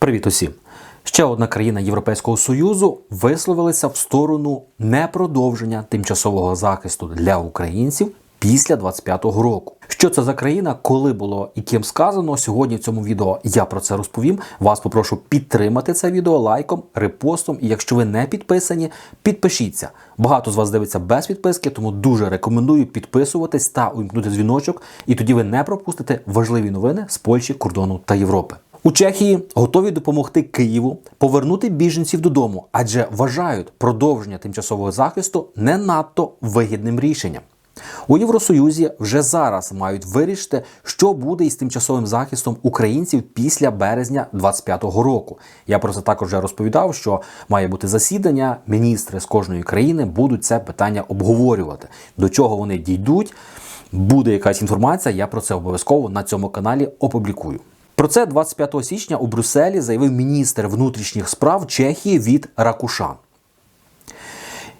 Привіт усім! Ще одна країна Європейського Союзу висловилася в сторону непродовження тимчасового захисту для українців після 25-го року. Що це за країна, коли було і ким сказано? Сьогодні в цьому відео я про це розповім. Вас попрошу підтримати це відео лайком, репостом. І якщо ви не підписані, підпишіться. Багато з вас дивиться без підписки, тому дуже рекомендую підписуватись та увімкнути дзвіночок. І тоді ви не пропустите важливі новини з Польщі, кордону та Європи. У Чехії готові допомогти Києву повернути біженців додому, адже вважають продовження тимчасового захисту не надто вигідним рішенням. У Євросоюзі вже зараз мають вирішити, що буде із тимчасовим захистом українців після березня 25-го року. Я про це також вже розповідав, що має бути засідання. Міністри з кожної країни будуть це питання обговорювати. До чого вони дійдуть, буде якась інформація. Я про це обов'язково на цьому каналі опублікую. Про це 25 січня у Брюсселі заявив міністр внутрішніх справ Чехії від Ракушан.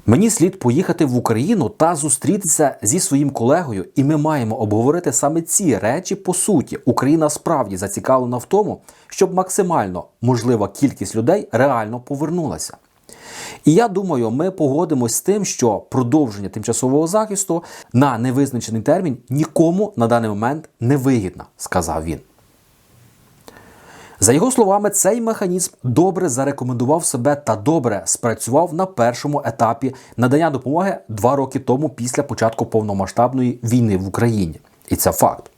Мені слід поїхати в Україну та зустрітися зі своїм колегою, і ми маємо обговорити саме ці речі по суті. Україна справді зацікавлена в тому, щоб максимально можлива кількість людей реально повернулася. І я думаю, ми погодимось з тим, що продовження тимчасового захисту на невизначений термін нікому на даний момент не вигідно, сказав він. За його словами, цей механізм добре зарекомендував себе та добре спрацював на першому етапі надання допомоги два роки тому після початку повномасштабної війни в Україні. І це факт.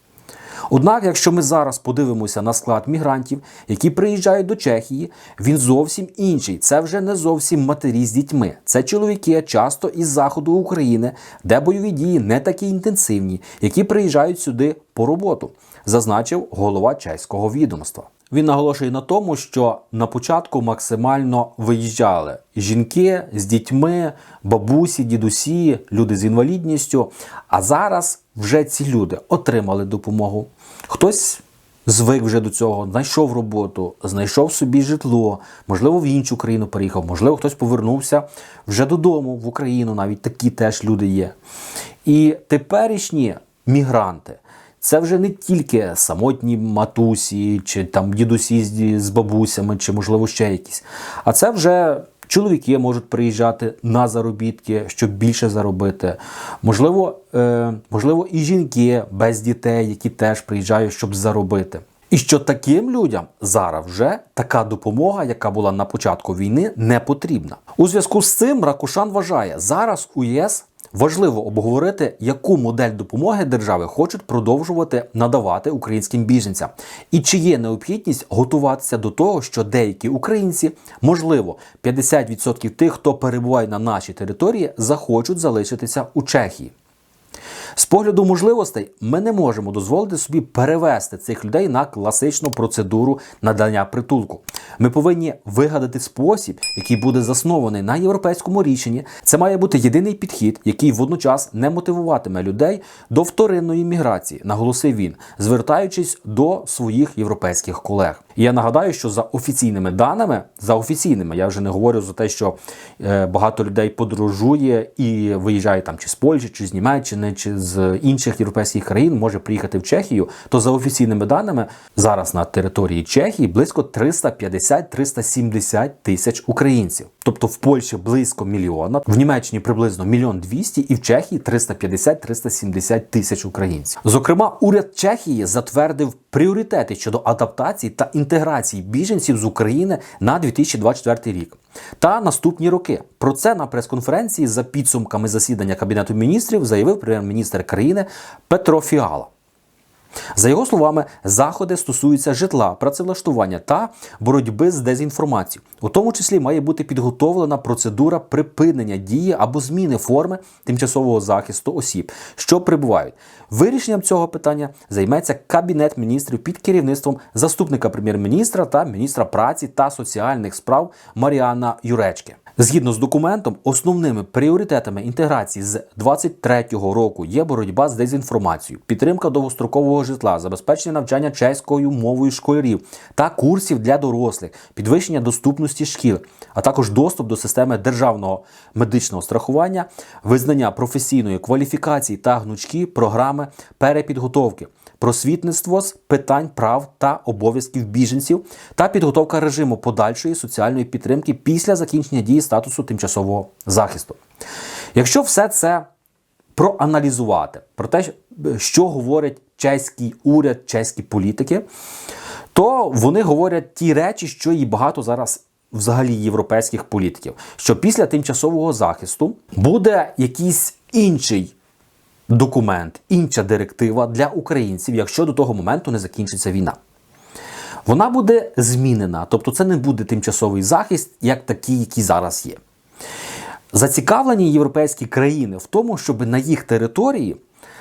Однак, якщо ми зараз подивимося на склад мігрантів, які приїжджають до Чехії, він зовсім інший. Це вже не зовсім матері з дітьми. Це чоловіки часто із заходу України, де бойові дії не такі інтенсивні, які приїжджають сюди по роботу, зазначив голова чеського відомства. Він наголошує на тому, що на початку максимально виїжджали жінки з дітьми, бабусі, дідусі, люди з інвалідністю. А зараз вже ці люди отримали допомогу. Хтось звик вже до цього, знайшов роботу, знайшов собі житло, можливо, в іншу країну переїхав, можливо, хтось повернувся вже додому в Україну. Навіть такі теж люди є. І теперішні мігранти. Це вже не тільки самотні матусі, чи там дідусі з- з бабусями, чи можливо ще якісь. А це вже чоловіки можуть приїжджати на заробітки, щоб більше заробити. Можливо, е, можливо, і жінки без дітей, які теж приїжджають, щоб заробити. І що таким людям зараз вже така допомога, яка була на початку війни, не потрібна. У зв'язку з цим Ракушан вважає, зараз у ЄС Важливо обговорити, яку модель допомоги держави хочуть продовжувати надавати українським біженцям, і чи є необхідність готуватися до того, що деякі українці, можливо, 50% тих, хто перебуває на нашій території, захочуть залишитися у Чехії. З погляду можливостей, ми не можемо дозволити собі перевести цих людей на класичну процедуру надання притулку. Ми повинні вигадати спосіб, який буде заснований на європейському рішенні. Це має бути єдиний підхід, який водночас не мотивуватиме людей до вторинної міграції, наголосив він, звертаючись до своїх європейських колег. І я нагадаю, що за офіційними даними, за офіційними, я вже не говорю за те, що е, багато людей подорожує і виїжджає там чи з Польщі, чи з Німеччини, чи з інших європейських країн, може приїхати в Чехію. То за офіційними даними зараз на території Чехії близько 350-370 тисяч українців. Тобто в Польщі близько мільйона, в Німеччині приблизно мільйон двісті, і в Чехії 350-370 тисяч українців. Зокрема, уряд Чехії затвердив пріоритети щодо адаптації та інтеграції біженців з України на 2024 рік та наступні роки. Про це на прес-конференції за підсумками засідання Кабінету міністрів заявив прем'єр-міністр країни Петро Фіала. За його словами, заходи стосуються житла, працевлаштування та боротьби з дезінформацією. У тому числі має бути підготовлена процедура припинення дії або зміни форми тимчасового захисту осіб, що прибувають. Вирішенням цього питання займеться Кабінет міністрів під керівництвом заступника прем'єр-міністра та міністра праці та соціальних справ Маріана Юречки. Згідно з документом, основними пріоритетами інтеграції з 2023 року є боротьба з дезінформацією, підтримка довгострокового житла, забезпечення навчання чеською мовою школярів та курсів для дорослих, підвищення доступності шкіл, а також доступ до системи державного медичного страхування, визнання професійної кваліфікації та гнучкі програми перепідготовки. просвітництво з питань прав та обов'язків біженців та підготовка режиму подальшої соціальної підтримки після закінчення дії статусу тимчасового захисту. Якщо все це проаналізувати про те, що говорить чеський уряд, чеські політики, то вони говорять ті речі, що і багато зараз взагалі європейських політиків, що після тимчасового захисту буде якийсь інший документ, інша директива для українців, якщо до того моменту не закінчиться війна. Вона буде змінена, тобто це не буде тимчасовий захист, як такий, який зараз є. Зацікавлені європейські країни в тому, щоб на їх території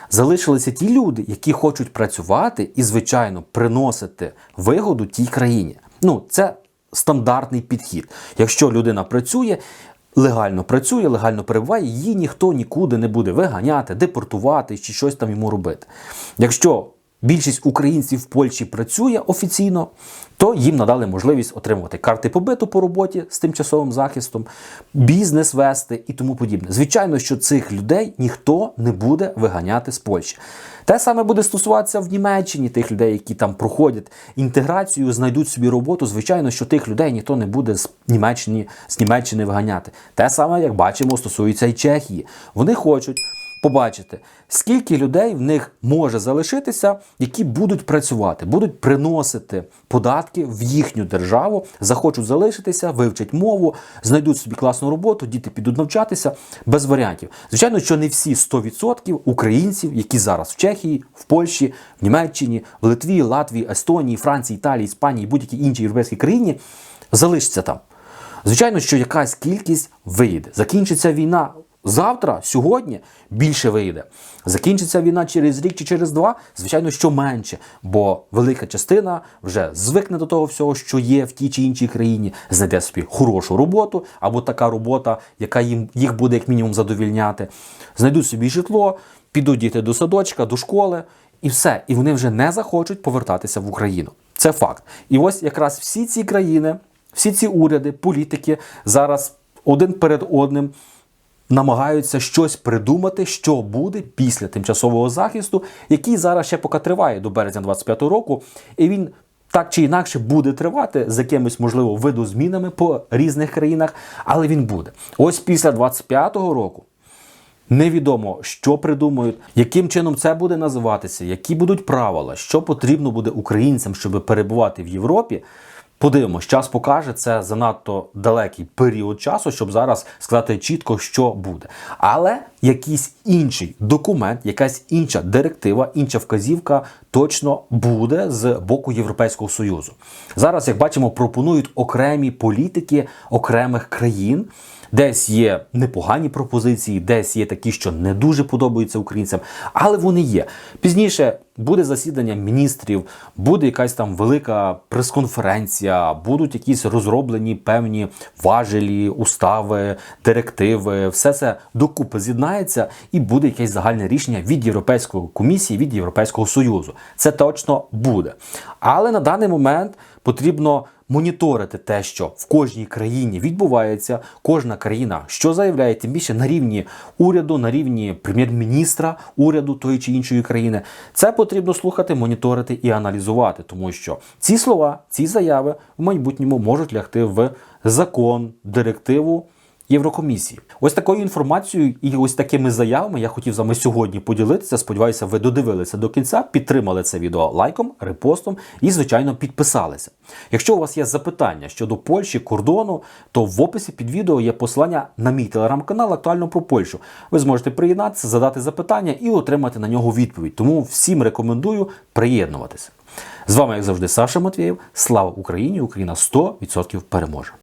залишилися ті люди, які хочуть працювати і, звичайно, приносити вигоду тій країні. Ну, це стандартний підхід. Якщо людина працює, легально працює, легально перебуває, її ніхто нікуди не буде виганяти, депортувати чи щось там йому робити. Якщо більшість українців в Польщі працює офіційно, то їм надали можливість отримувати карти побиту по роботі з тимчасовим захистом, бізнес вести і тому подібне. Звичайно, що цих людей ніхто не буде виганяти з Польщі. Те саме буде стосуватися в Німеччині тих людей, які там проходять інтеграцію, знайдуть собі роботу. Звичайно, що тих людей ніхто не буде з Німеччини, з Німеччини виганяти. Те саме, як бачимо, стосується і Чехії. Вони хочуть побачити, скільки людей в них може залишитися, які будуть працювати, будуть приносити податки в їхню державу, захочуть залишитися, вивчать мову, знайдуть собі класну роботу, діти підуть навчатися без варіантів. Звичайно, що не всі 100% українців, які зараз в Чехії, в Польщі, в Німеччині, в Литві, Латвії, Естонії, Франції, Італії, Іспанії, будь-якій іншій європейській країні залишаться там. Звичайно, що якась кількість виїде. Закінчиться війна завтра, сьогодні більше вийде. Закінчиться війна через рік чи через два, звичайно, що менше, бо велика частина вже звикне до того всього, що є в тій чи іншій країні, знайде собі хорошу роботу або така робота, яка їм їх буде як мінімум задовільняти. Знайдуть собі житло, підуть діти до садочка, до школи. І все, і вони вже не захочуть повертатися в Україну. Це факт. І ось якраз всі ці країни, всі ці уряди, політики зараз один перед одним намагаються щось придумати, що буде після тимчасового захисту, який зараз ще поки триває до березня 25-го року, і він. Так чи інакше буде тривати з якимись, можливо, видозмінами по різних країнах, але він буде. Ось після 25-го року невідомо, що придумають, яким чином це буде називатися, які будуть правила, що потрібно буде українцям, щоб перебувати в Європі. Подивимось, час покаже це занадто далекий період часу, щоб зараз сказати чітко, що буде. Але якийсь інший документ, якась інша директива, інша вказівка точно буде з боку Європейського союзу. Зараз, як бачимо, пропонують окремі політики окремих країн. Десь є непогані пропозиції, десь є такі, що не дуже подобаються українцям, але вони є. Пізніше буде засідання міністрів, буде якась там велика прес-конференція, будуть якісь розроблені певні важелі, устави, директиви. Все це докупи з'єднається і буде якесь загальне рішення від Європейської комісії, від Європейського союзу. Це точно буде. Але на даний момент потрібно моніторити те, що в кожній країні відбувається, кожна країна що заявляє, тим більше на рівні уряду, на рівні прем'єр-міністра уряду тої чи іншої країни. Це потрібно слухати, моніторити і аналізувати, тому що ці слова, ці заяви в майбутньому можуть лягти в закон, директиву. Єврокомісії. Ось такою інформацією і ось такими заявами я хотів з вами сьогодні поділитися. Сподіваюся, ви додивилися до кінця, підтримали це відео лайком, репостом і, звичайно, підписалися. Якщо у вас є запитання щодо Польщі, кордону, то в описі під відео є посилання на мій телеграм-канал актуально про Польщу. Ви зможете приєднатися, задати запитання і отримати на нього відповідь. Тому всім рекомендую приєднуватися. З вами, як завжди, Саша Матвєєв. Слава Україні! Україна 100% переможе!